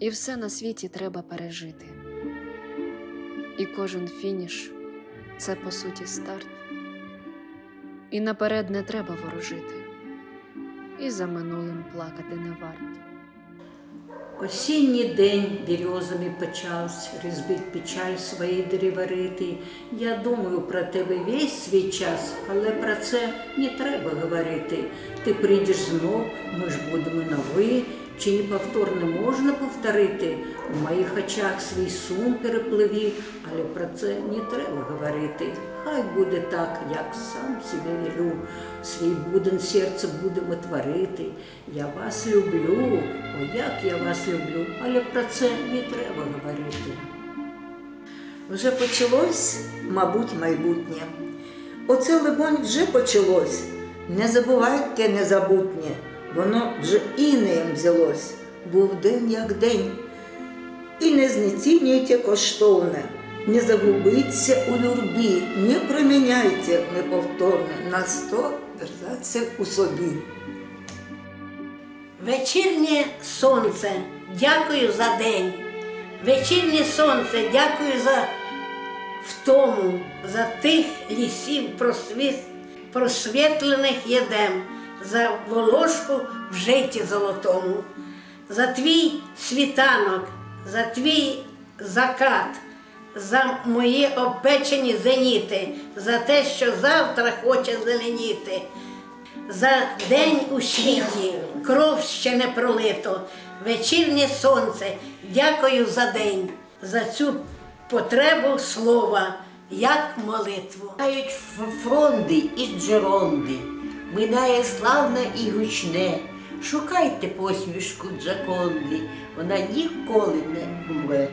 І все на світі треба пережити. І кожен фініш це по суті старт. І наперед не треба ворожити, і за минулим плакати не варт. Осінній день березами почався, різбить печаль свої дереварити. Я думаю про тебе весь свій час, але про це не треба говорити. Ти прийдеш знов, ми ж будемо на ви, чи неповторне можна повторити? У моїх очах свій сум перепливі, але про це не треба говорити. Хай буде так, як сам себе велю. Свій буден серце будемо творити. Я вас люблю, о як я вас люблю, але про це не треба говорити. Вже почалось, мабуть, майбутнє. Оце, либонь, вже почалось. Не забувайте незабутнє, воно вже інеєм взялось, був день як день. І не знецінюйте коштовне, не загубіться у юрбі, не проміняйте неповторне на сто держаться у собі. Вечірнє сонце, дякую за день. Вечірнє сонце, дякую за втому, за тих лісів просвіт, просвітлених єдем, за волошку в житті золотому, за твій світанок, за твій закат, за мої обпечені зеніти, за те, що завтра хоче зеленіти за день у світі, кров ще не пролито, вечірнє сонце, дякую за день, за цю потребу слова, як молитву. Мають фронди і джеронди, минає славне і гучне. Шукайте посмішку Джаконди, вона ніколи не умре.